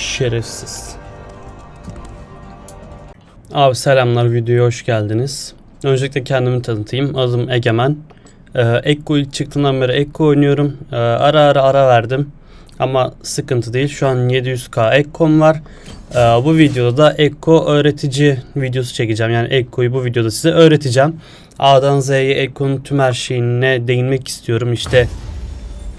Şerefsiz. Abi selamlar videoya hoş geldiniz. Öncelikle kendimi tanıtayım. Adım Egemen. Ee, Ekko ilk çıktığından beri Ekko oynuyorum. Ee, ara ara ara verdim. Ama sıkıntı değil. Şu an 700k Ekko'm var. Ee, bu videoda da Ekko öğretici videosu çekeceğim. Yani Ekko'yu bu videoda size öğreteceğim. A'dan Z'ye Ekko'nun tüm her şeyine değinmek istiyorum. İşte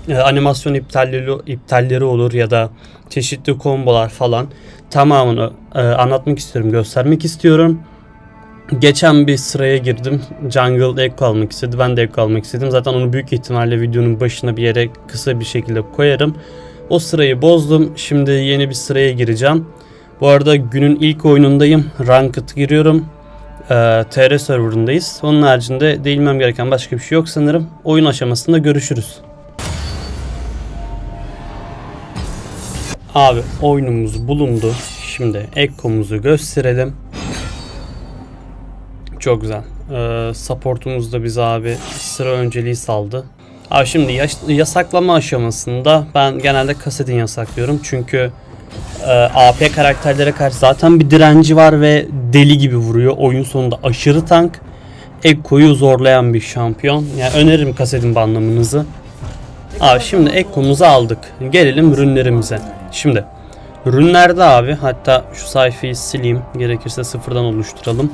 animasyon iptalleri, iptalleri olur ya da çeşitli kombolar falan tamamını e, anlatmak istiyorum, göstermek istiyorum. Geçen bir sıraya girdim. Jungle Echo almak istedi. Ben de Echo almak istedim. Zaten onu büyük ihtimalle videonun başına bir yere kısa bir şekilde koyarım. O sırayı bozdum. Şimdi yeni bir sıraya gireceğim. Bu arada günün ilk oyunundayım. Ranked giriyorum. Ee, TR serverındayız. Onun haricinde değinmem gereken başka bir şey yok sanırım. Oyun aşamasında görüşürüz. Abi oyunumuz bulundu. Şimdi Ekko'muzu gösterelim. Çok güzel. Ee, supportumuz da bize abi sıra önceliği saldı. Abi şimdi yaş- yasaklama aşamasında ben genelde kasetin yasaklıyorum. Çünkü e, AP karakterlere karşı zaten bir direnci var ve deli gibi vuruyor. Oyun sonunda aşırı tank. Ekko'yu zorlayan bir şampiyon. Yani öneririm kasetin banlamanızı. Abi şimdi Ekko'muzu aldık. Gelelim ürünlerimize. Şimdi ürünlerde abi hatta şu sayfayı sileyim. Gerekirse sıfırdan oluşturalım.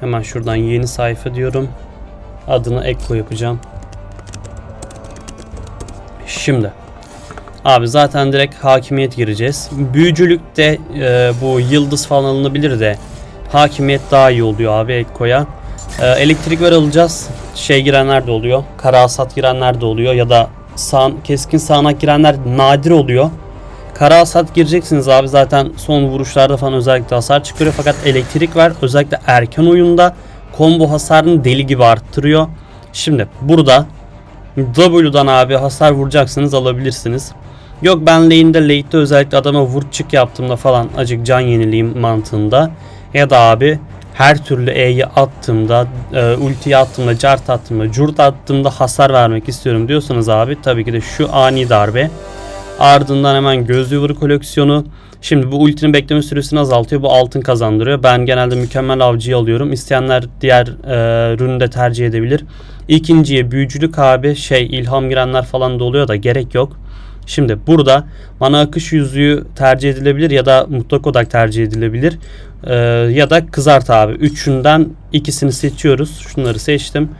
Hemen şuradan yeni sayfa diyorum. Adını Ekko yapacağım. Şimdi Abi zaten direkt hakimiyet gireceğiz. Büyücülükte e, bu yıldız falan alınabilir de hakimiyet daha iyi oluyor abi Ekko'ya. E, elektrik ver alacağız. Şey girenler de oluyor. Kara hasat girenler de oluyor ya da sağ, keskin sağanak girenler nadir oluyor. Kara hasat gireceksiniz abi zaten son vuruşlarda falan özellikle hasar çıkarıyor fakat elektrik ver özellikle erken oyunda combo hasarını deli gibi arttırıyor. Şimdi burada W'dan abi hasar vuracaksınız alabilirsiniz. Yok ben lane'de late'de özellikle adama vur çık yaptığımda falan acık can yenileyim mantığında. Ya da abi her türlü E'yi attığımda, e, ultiyi attığımda, cart attığımda, curt attığımda hasar vermek istiyorum diyorsanız abi tabii ki de şu ani darbe. Ardından hemen göz yuvru koleksiyonu. Şimdi bu ultinin bekleme süresini azaltıyor. Bu altın kazandırıyor. Ben genelde mükemmel avcıyı alıyorum. İsteyenler diğer e, ürünü de tercih edebilir. İkinciye büyücülük abi şey ilham girenler falan da oluyor da gerek yok. Şimdi burada mana akış yüzüğü tercih edilebilir ya da mutlak odak tercih edilebilir. Ee, ya da kızart abi. Üçünden ikisini seçiyoruz. Şunları seçtim.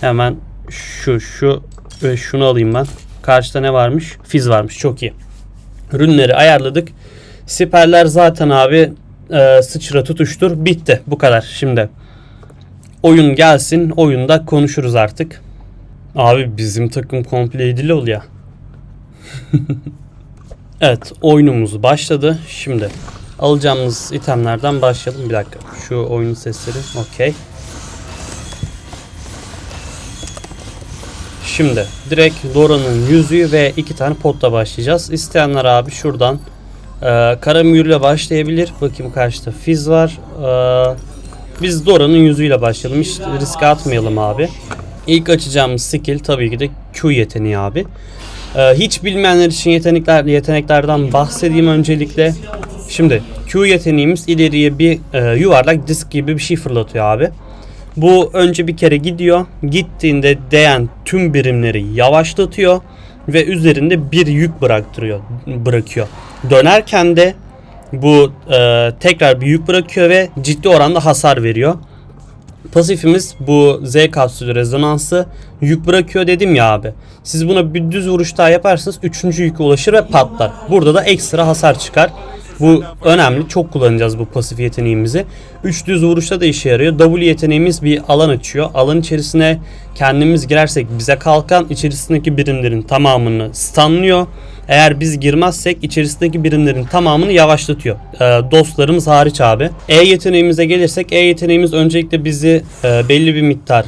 Hemen şu şu ve şunu alayım ben. Karşıda ne varmış? Fiz varmış. Çok iyi. Ürünleri ayarladık. Siperler zaten abi e, sıçra tutuştur. Bitti. Bu kadar. Şimdi oyun gelsin. Oyunda konuşuruz artık. Abi bizim takım komple idil ol ya. evet oyunumuz başladı. Şimdi alacağımız itemlerden başlayalım. Bir dakika. Şu oyun sesleri. Okey. Şimdi direkt Dora'nın yüzüğü ve iki tane potla başlayacağız. İsteyenler abi şuradan e, kara mühürle başlayabilir. Bakayım karşıda Fizz var. E, biz Dora'nın yüzüğüyle başlayalım. Hiç riske atmayalım abi. İlk açacağımız skill tabii ki de Q yeteneği abi. Ee, hiç bilmeyenler için yetenekler yeteneklerden bahsedeyim öncelikle. Şimdi Q yeteneğimiz ileriye bir e, yuvarlak disk gibi bir şey fırlatıyor abi. Bu önce bir kere gidiyor. Gittiğinde değen tüm birimleri yavaşlatıyor ve üzerinde bir yük bıraktırıyor, bırakıyor. Dönerken de bu e, tekrar bir yük bırakıyor ve ciddi oranda hasar veriyor. Pasifimiz bu Z kapsülü rezonansı yük bırakıyor dedim ya abi. Siz buna bir düz vuruş daha yaparsanız 3. yüke ulaşır ve patlar. Burada da ekstra hasar çıkar. Bu önemli. Çok kullanacağız bu pasif yeteneğimizi. 3 düz vuruşta da işe yarıyor. W yeteneğimiz bir alan açıyor. Alan içerisine kendimiz girersek bize kalkan içerisindeki birimlerin tamamını stunlıyor. Eğer biz girmezsek içerisindeki birimlerin tamamını yavaşlatıyor. Ee, dostlarımız hariç abi. E yeteneğimize gelirsek E yeteneğimiz öncelikle bizi e, belli bir miktar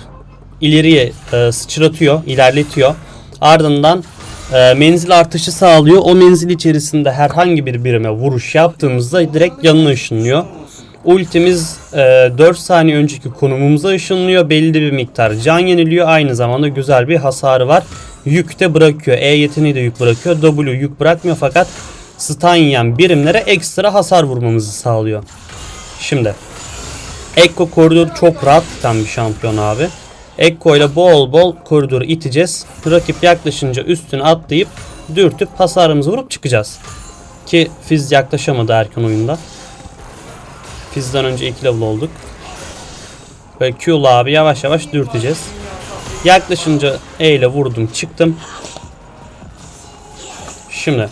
ileriye e, sıçratıyor, ilerletiyor. Ardından e, menzil artışı sağlıyor. O menzil içerisinde herhangi bir birime vuruş yaptığımızda direkt yanına ışınlıyor. Ultimiz e, 4 saniye önceki konumumuza ışınlıyor. Belli bir miktar can yeniliyor. Aynı zamanda güzel bir hasarı var. Yük de bırakıyor. E yeteneği de yük bırakıyor. W yük bırakmıyor fakat stun yiyen birimlere ekstra hasar vurmamızı sağlıyor. Şimdi Ekko koridoru çok rahat iten bir şampiyon abi. Ekko ile bol bol koridoru iteceğiz. Rakip yaklaşınca üstüne atlayıp dürtüp hasarımızı vurup çıkacağız. Ki Fizz yaklaşamadı erken oyunda. Fizz'den önce 2 level olduk. Böyle Q'lu abi yavaş yavaş dürteceğiz. Yaklaşınca E ile vurdum çıktım. Şimdi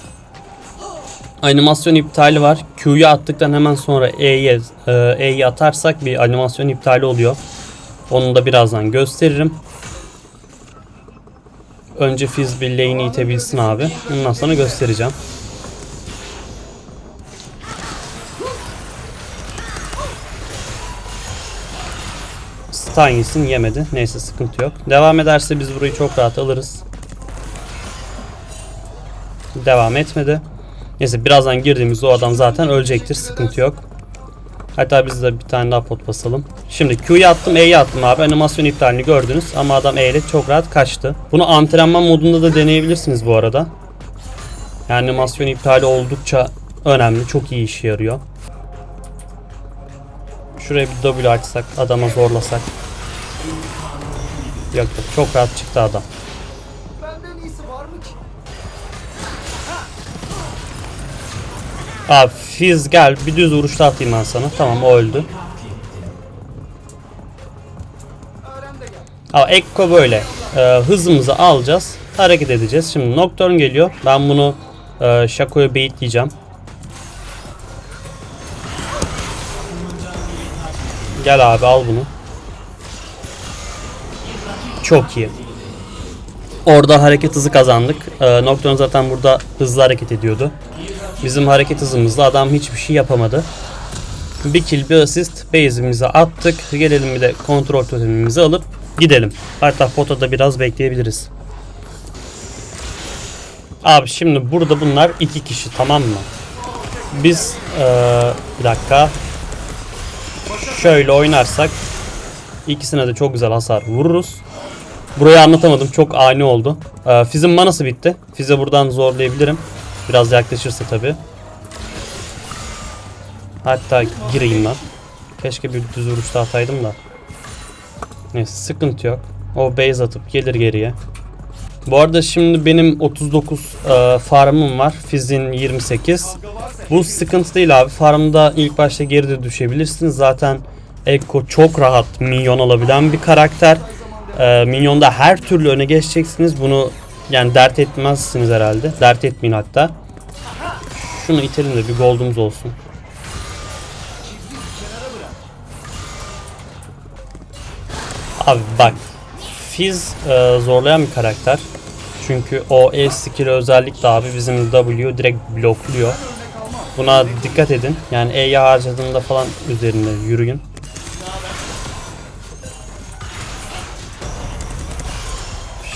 animasyon iptali var. Q'yu attıktan hemen sonra E'ye e, E'yi atarsak bir animasyon iptali oluyor. Onu da birazdan gösteririm. Önce Fizz bir lane'i itebilsin abi. Ondan sonra göstereceğim. Stun yesin yemedi. Neyse sıkıntı yok. Devam ederse biz burayı çok rahat alırız. Devam etmedi. Neyse birazdan girdiğimizde o adam zaten ölecektir. Sıkıntı yok. Hatta biz de bir tane daha pot basalım. Şimdi Q'yu attım, E'yi attım abi. Animasyon iptalini gördünüz ama adam E ile çok rahat kaçtı. Bunu antrenman modunda da deneyebilirsiniz bu arada. Yani animasyon iptali oldukça önemli. Çok iyi işe yarıyor. Şuraya bir W açsak, adama zorlasak. Yok yok çok rahat çıktı adam. Abi Fizz gel bir düz vuruşta atayım ben sana. Tamam o öldü. Ama Ekko böyle. Ee, hızımızı alacağız. Hareket edeceğiz. Şimdi Nocturne geliyor. Ben bunu e, Shaco'ya baitleyeceğim. Gel abi al bunu. Çok iyi. Orada hareket hızı kazandık. Ee, Nocturne zaten burada hızlı hareket ediyordu. Bizim hareket hızımızla adam hiçbir şey yapamadı. Bir kill bir assist base'imize attık. Gelelim bir de kontrol totemimizi alıp gidelim. Hatta potada biraz bekleyebiliriz. Abi şimdi burada bunlar iki kişi tamam mı? Biz eee, bir dakika şöyle oynarsak ikisine de çok güzel hasar vururuz. Burayı anlatamadım çok ani oldu. Eee Fizz'in manası bitti. Fizz'e buradan zorlayabilirim. Biraz yaklaşırsa tabi. Hatta gireyim ben. Keşke bir düz vuruşta ataydım da. Neyse sıkıntı yok. O base atıp gelir geriye. Bu arada şimdi benim 39 e, farmım var. Fizz'in 28. Bu sıkıntı değil abi. Farmda ilk başta geride düşebilirsiniz. Zaten Ekko çok rahat minyon alabilen bir karakter. E, minyonda her türlü öne geçeceksiniz. Bunu yani dert etmezsiniz herhalde. Dert etmeyin hatta. Şunu itelim de bir gold'umuz olsun. Abi bak Fizz e, zorlayan bir karakter. Çünkü o E skill'i özellikle abi bizim W direkt blokluyor. Buna dikkat edin. Yani E'yi harcadığında falan üzerinde yürüyün.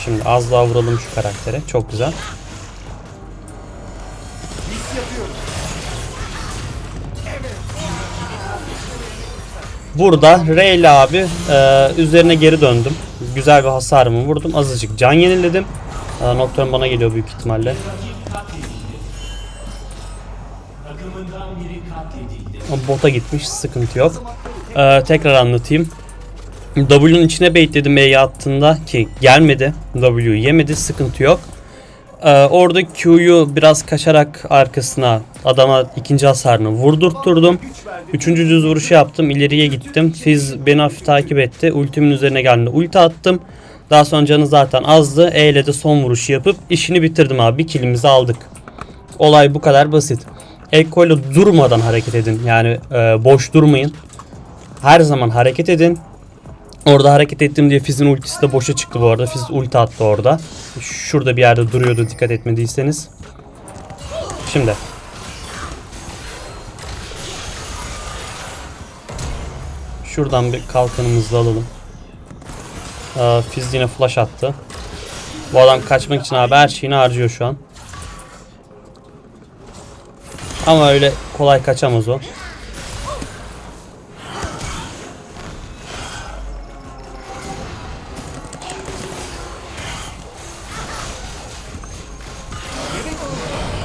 Şimdi az daha vuralım şu karaktere. Çok güzel. Burada Rayla abi e, üzerine geri döndüm. Güzel bir hasarımı vurdum. Azıcık can yeniledim. E, Nocturne bana geliyor büyük ihtimalle. Bota gitmiş. Sıkıntı yok. E, tekrar anlatayım. W'nun içine baitledim E'yi attığında ki gelmedi. W yemedi. Sıkıntı yok. Ee, orada Q'yu biraz kaçarak arkasına adama ikinci hasarını vurdurtturdum. Üçüncü düz vuruşu yaptım. ileriye gittim. Fizz beni hafif takip etti. Ultimin üzerine geldi. Ulti attım. Daha sonra canı zaten azdı. E ile de son vuruşu yapıp işini bitirdim abi. Bir killimizi aldık. Olay bu kadar basit. Ekko ile durmadan hareket edin. Yani e, boş durmayın. Her zaman hareket edin. Orada hareket ettim diye Fizz'in ultisi de boşa çıktı bu arada. Fizz ulti attı orada. Şurada bir yerde duruyordu dikkat etmediyseniz. Şimdi. Şuradan bir kalkanımızı alalım. Ee, Fizz flash attı. Bu adam kaçmak için abi her şeyini harcıyor şu an. Ama öyle kolay kaçamaz o.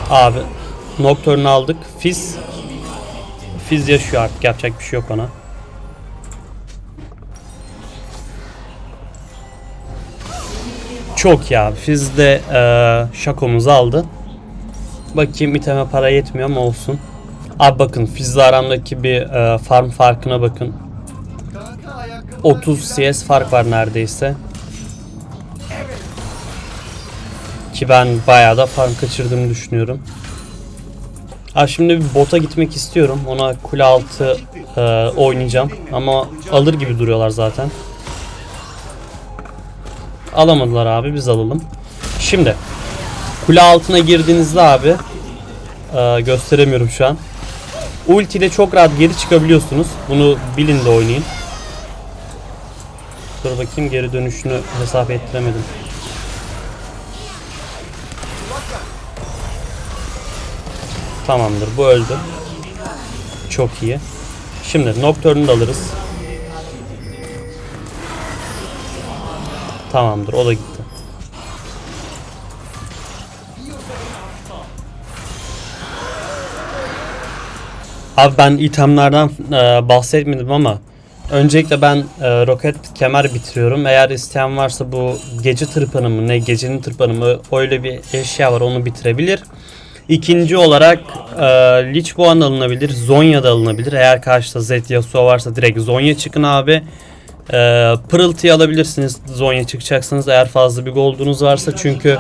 Abi Nocturne'u aldık. Fizz Fizz yaşıyor artık yapacak bir şey yok ona. Çok ya. Fizz de eee şakomuzu aldı. Bakayım iteme para yetmiyor ama olsun. Abi bakın Fizz'le aramdaki bir eee, farm farkına bakın. Kanka ayakkabılar 30 güzel. CS fark var neredeyse. Ki ben bayağı da farm kaçırdığımı düşünüyorum. Ha şimdi bir bota gitmek istiyorum. Ona kule altı e, oynayacağım. Ama alır gibi duruyorlar zaten. Alamadılar abi biz alalım. Şimdi kule altına girdiğinizde abi e, gösteremiyorum şu an. Ulti ile çok rahat geri çıkabiliyorsunuz. Bunu bilin de oynayın. Dur bakayım geri dönüşünü hesap ettiremedim. Tamamdır bu öldü. Çok iyi. Şimdi Nocturne'u da alırız. Tamamdır o da gitti. Abi ben itemlerden e, bahsetmedim ama öncelikle ben e, roket kemer bitiriyorum. Eğer isteyen varsa bu gece tırpanı mı ne gecenin tırpanı mı öyle bir eşya var onu bitirebilir. İkinci olarak e, Lich Boğan alınabilir. Zonya da alınabilir. Eğer karşıda Zed Yasuo varsa direkt Zonya çıkın abi. E, pırıltıyı alabilirsiniz Zonya çıkacaksanız eğer fazla bir gold'unuz varsa çünkü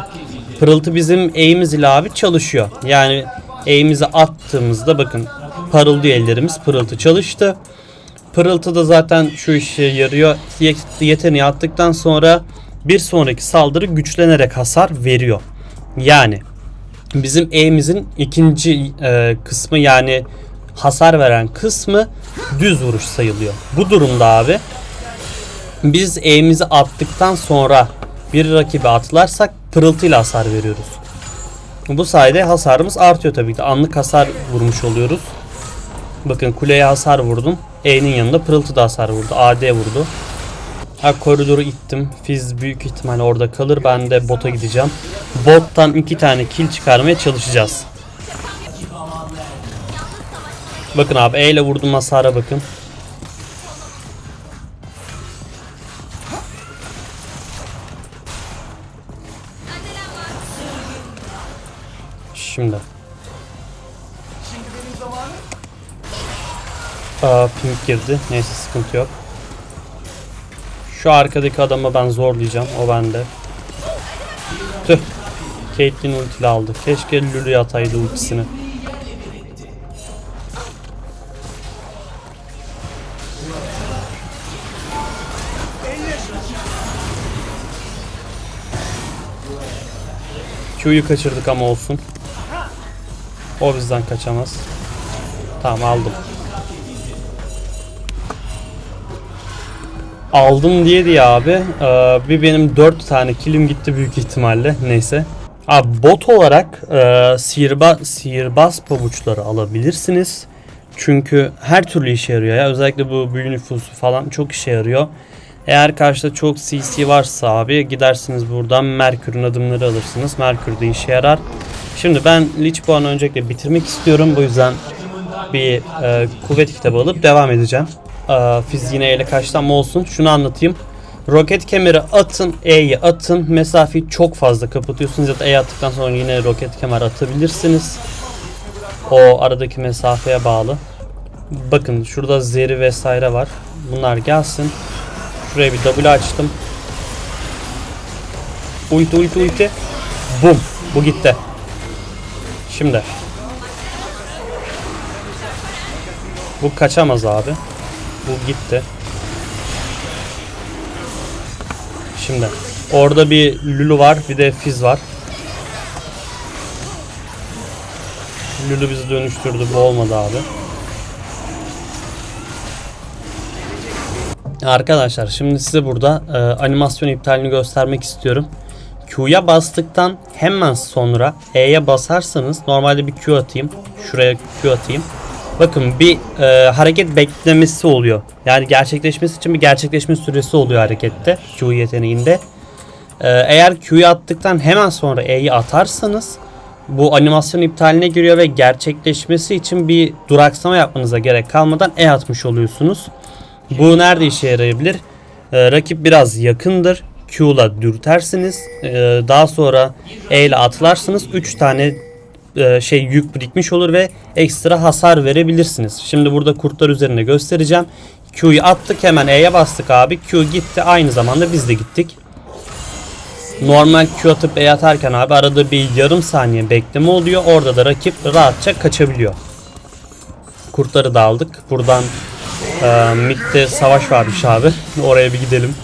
pırıltı bizim aim'imiz ile abi çalışıyor. Yani aim'imizi attığımızda bakın parıldıyor ellerimiz pırıltı çalıştı. Pırıltı da zaten şu işe yarıyor. Ye- Yeteneği attıktan sonra bir sonraki saldırı güçlenerek hasar veriyor. Yani bizim E'mizin ikinci e, kısmı yani hasar veren kısmı düz vuruş sayılıyor. Bu durumda abi biz E'mizi attıktan sonra bir rakibe atlarsak pırıltıyla hasar veriyoruz. Bu sayede hasarımız artıyor tabii ki. Anlık hasar vurmuş oluyoruz. Bakın kuleye hasar vurdum. E'nin yanında pırıltı da hasar vurdu. AD vurdu. Ha koridoru ittim. Fizz büyük ihtimalle orada kalır. Ben de bota gideceğim. Bottan iki tane kill çıkarmaya çalışacağız. Bakın abi E ile vurdum hasara bakın. Şimdi. Aa, pink girdi. Neyse sıkıntı yok. Şu arkadaki adamı ben zorlayacağım. O bende. Tüh. Caitlyn ultili aldı. Keşke Lulu'ya ataydı ultisini. Q'yu kaçırdık ama olsun. O bizden kaçamaz. Tamam aldım. Aldım diye diye abi. Ee, bir benim 4 tane kilim gitti büyük ihtimalle. Neyse. Abi bot olarak e, sihirba, sihirbaz pabuçları alabilirsiniz. Çünkü her türlü işe yarıyor ya. Özellikle bu büyü nüfusu falan çok işe yarıyor. Eğer karşıda çok CC varsa abi gidersiniz buradan Merkür'ün adımları alırsınız. Merkür de işe yarar. Şimdi ben Lich Boğan'ı öncelikle bitirmek istiyorum. Bu yüzden bir e, kuvvet kitabı alıp devam edeceğim. E, ele kaçtı ama olsun. Şunu anlatayım. Roket kemeri atın, E'yi atın. Mesafeyi çok fazla kapatıyorsunuz ya da E attıktan sonra yine roket kemer atabilirsiniz. O aradaki mesafeye bağlı. Bakın şurada zeri vesaire var. Bunlar gelsin. Şuraya bir W açtım. Ulti ulti ulti. Bum. Bu gitti. Şimdi. Bu kaçamaz abi. Bu gitti. Şimdi. Orada bir Lulu var. Bir de Fizz var. Lulu bizi dönüştürdü. Bu olmadı abi. Arkadaşlar şimdi size burada e, animasyon iptalini göstermek istiyorum. Q'ya bastıktan hemen sonra E'ye basarsanız normalde bir Q atayım. Şuraya Q atayım. Bakın bir e, hareket beklemesi oluyor. Yani gerçekleşmesi için bir gerçekleşme süresi oluyor harekette Q yeteneğinde. E, eğer Q'yu attıktan hemen sonra E'yi atarsanız bu animasyon iptaline giriyor ve gerçekleşmesi için bir duraksama yapmanıza gerek kalmadan E atmış oluyorsunuz. Bu nerede işe yarayabilir? Ee, rakip biraz yakındır. Q'la dürtersiniz. Ee, daha sonra E ile atlarsınız. 3 tane e, şey yük birikmiş olur ve ekstra hasar verebilirsiniz. Şimdi burada kurtlar üzerinde göstereceğim. Q'yu attık hemen E'ye bastık abi. Q gitti aynı zamanda biz de gittik. Normal Q atıp E atarken abi arada bir yarım saniye bekleme oluyor. Orada da rakip rahatça kaçabiliyor. Kurtları da aldık. Buradan e, midde savaş varmış abi. Oraya bir gidelim.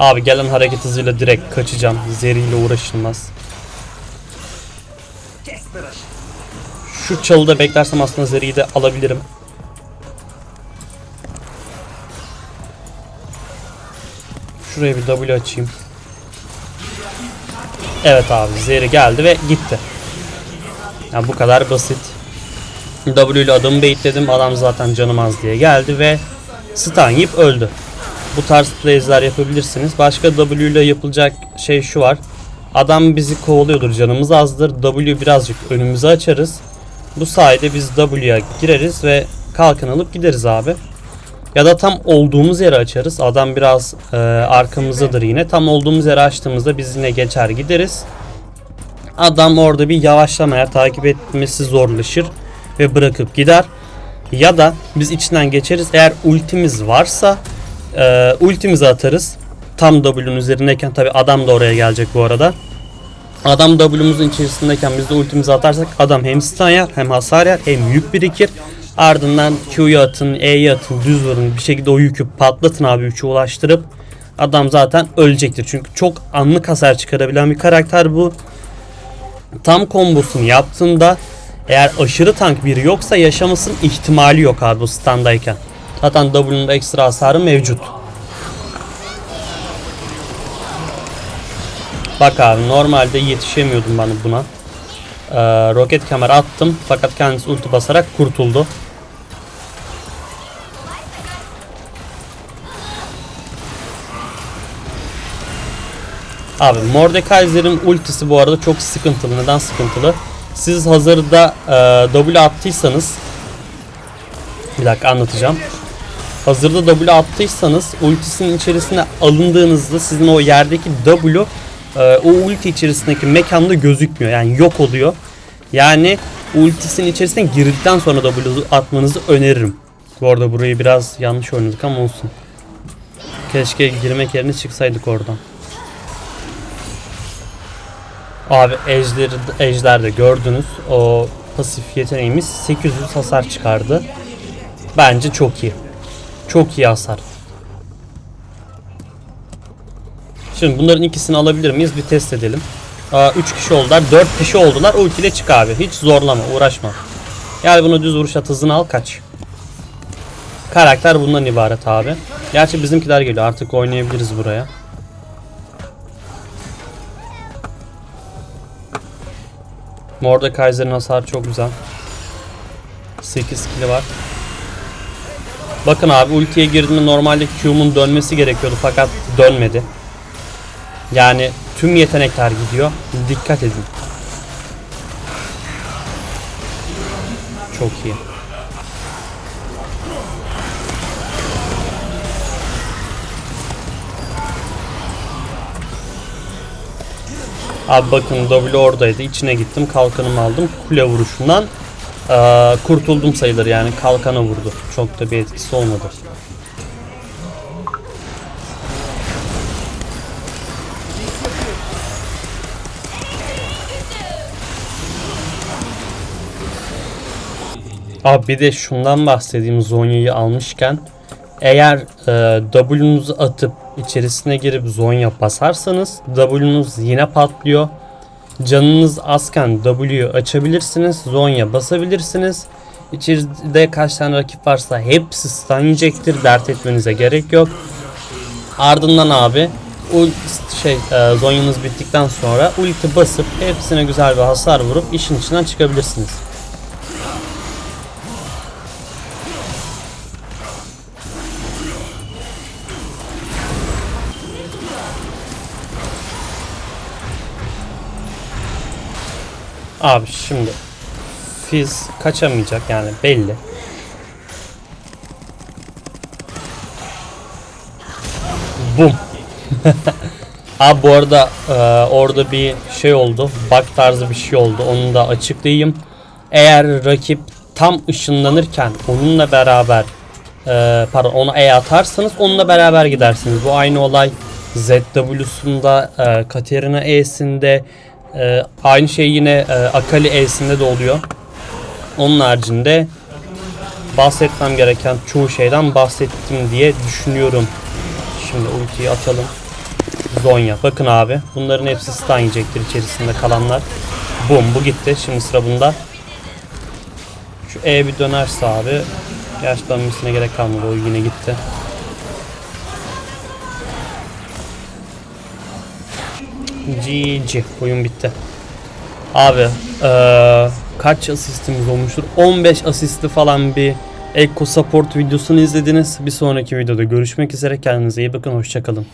Abi gelen hareket hızıyla direkt kaçacağım. Zeriyle uğraşılmaz. Şu çalıda beklersem aslında Zeri'yi de alabilirim. Şuraya bir W açayım. Evet abi Zeri geldi ve gitti. Yani bu kadar basit. W ile adamı baitledim. Adam zaten canım az diye geldi ve stun yiyip öldü. Bu tarz plays'ler yapabilirsiniz. Başka W ile yapılacak şey şu var. Adam bizi kovalıyordur canımız azdır. W birazcık önümüzü açarız. Bu sayede biz W'ya gireriz ve kalkan alıp gideriz abi. Ya da tam olduğumuz yere açarız. Adam biraz e, arkamızdadır yine. Tam olduğumuz yere açtığımızda biz yine geçer gideriz. Adam orada bir yavaşlamaya takip etmesi zorlaşır ve bırakıp gider. Ya da biz içinden geçeriz. Eğer ultimiz varsa e, ultimizi atarız. Tam W'nun üzerindeyken tabi adam da oraya gelecek bu arada. Adam W'muzun içerisindeyken biz de ultimizi atarsak adam hem stun yer hem hasar yer hem yük birikir. Ardından Q'yu atın, E'yi atın, düz vurun bir şekilde o yükü patlatın abi 3'e ulaştırıp adam zaten ölecektir. Çünkü çok anlık hasar çıkarabilen bir karakter bu. Tam kombosunu yaptığında eğer aşırı tank biri yoksa yaşamasının ihtimali yok abi bu standayken. Zaten W'nun ekstra hasarı mevcut. Bak abi normalde yetişemiyordum ben buna. Ee, roket kamera attım fakat kendisi ulti basarak kurtuldu. Abi Mordekaiser'in ultisi bu arada çok sıkıntılı. Neden sıkıntılı? Siz hazırda e, W attıysanız bir dakika anlatacağım. Hazırda W attıysanız ultisinin içerisine alındığınızda sizin o yerdeki W e, o ulti içerisindeki mekanda gözükmüyor. Yani yok oluyor. Yani ultisinin içerisine girdikten sonra W atmanızı öneririm. Bu arada burayı biraz yanlış oynadık ama olsun. Keşke girmek yerine çıksaydık oradan. Abi ejder, ejderde gördünüz. O pasif yeteneğimiz 800 hasar çıkardı. Bence çok iyi. Çok iyi hasar. Şimdi bunların ikisini alabilir miyiz? Bir test edelim. 3 kişi oldular. 4 kişi oldular. Ultiyle çık abi. Hiç zorlama. Uğraşma. Gel bunu düz vuruş at hızını al kaç. Karakter bundan ibaret abi. Gerçi bizimkiler geliyor. Artık oynayabiliriz buraya. Mordekaiser'in hasarı çok güzel. 8 kili var. Bakın abi ultiye girdiğinde normalde Q'mun dönmesi gerekiyordu fakat dönmedi. Yani tüm yetenekler gidiyor. Dikkat edin. Çok iyi. Abi bakın W oradaydı. İçine gittim. Kalkanımı aldım. Kule vuruşundan eee, kurtuldum sayılır yani. Kalkana vurdu. Çok da bir etkisi olmadı. Abi bir de şundan bahsedeyim Zonya'yı almışken. Eğer e, W'nuzu atıp içerisine girip Zonya basarsanız W'nuz yine patlıyor. Canınız azken W'yu açabilirsiniz. Zonya basabilirsiniz. İçeride kaç tane rakip varsa hepsi stun yiyecektir. Dert etmenize gerek yok. Ardından abi şey e, zonyanız bittikten sonra ulti basıp hepsine güzel bir hasar vurup işin içinden çıkabilirsiniz. Abi şimdi Fizz kaçamayacak yani belli. Bum. Abi bu arada e, orada bir şey oldu. Bug tarzı bir şey oldu. Onu da açıklayayım. Eğer rakip tam ışınlanırken onunla beraber e, pardon ona E atarsanız onunla beraber gidersiniz. Bu aynı olay ZW'sunda, e, Katerina E'sinde e, aynı şey yine e, Akali E'sinde de oluyor. Onun haricinde bahsetmem gereken çoğu şeyden bahsettim diye düşünüyorum. Şimdi ultiyi atalım. Zonya. Bakın abi. Bunların hepsi stun yiyecektir içerisinde kalanlar. Bum bu gitti. Şimdi sıra bunda. Şu E bir dönerse abi. Gerçi dönmesine gerek kalmadı. O yine gitti. GG. Oyun bitti. Abi eee, kaç asistimiz olmuştur? 15 asisti falan bir Echo Support videosunu izlediniz. Bir sonraki videoda görüşmek üzere. Kendinize iyi bakın. Hoşçakalın.